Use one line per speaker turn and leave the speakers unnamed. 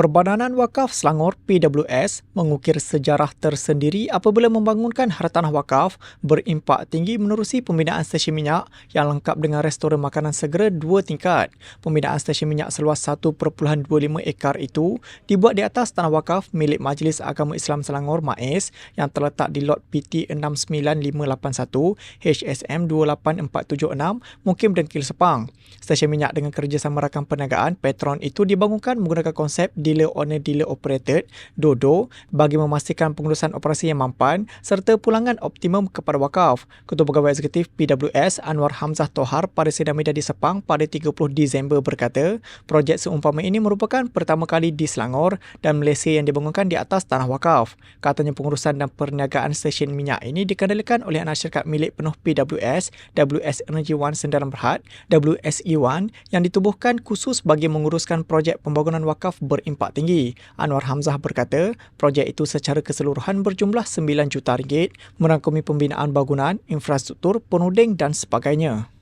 Perbadanan Wakaf Selangor PWS mengukir sejarah tersendiri apabila membangunkan hartanah wakaf berimpak tinggi menerusi pembinaan stesen minyak yang lengkap dengan restoran makanan segera dua tingkat. Pembinaan stesen minyak seluas 1.25 ekar itu dibuat di atas tanah wakaf milik Majlis Agama Islam Selangor MAIS yang terletak di lot PT 69581 HSM 28476 Mukim Dengkil Sepang. Stesen minyak dengan kerjasama rakan perniagaan Petron itu dibangunkan menggunakan konsep dealer owner dealer operated DODO bagi memastikan pengurusan operasi yang mampan serta pulangan optimum kepada wakaf. Ketua Pegawai Eksekutif PWS Anwar Hamzah Tohar pada sidang media di Sepang pada 30 Disember berkata, projek seumpama ini merupakan pertama kali di Selangor dan Malaysia yang dibangunkan di atas tanah wakaf. Katanya pengurusan dan perniagaan stesen minyak ini dikendalikan oleh anak syarikat milik penuh PWS, WS Energy One Sendaran Berhad, WSE One yang ditubuhkan khusus bagi menguruskan projek pembangunan wakaf berimplikasi impak tinggi. Anwar Hamzah berkata, projek itu secara keseluruhan berjumlah 9 juta ringgit merangkumi pembinaan bangunan, infrastruktur, penuding dan sebagainya.